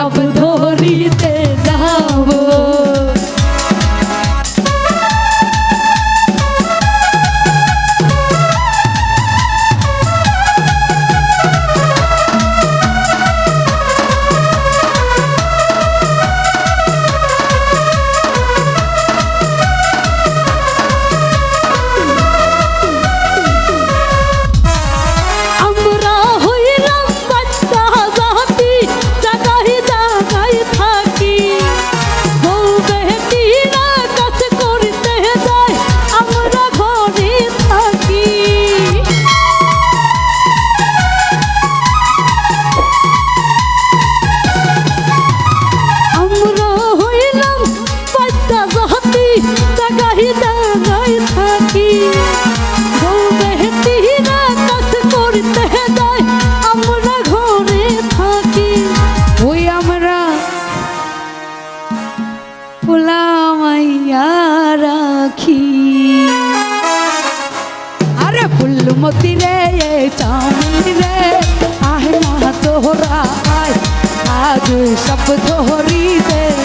salvador. Tohra আয় আজ সব ধরিতে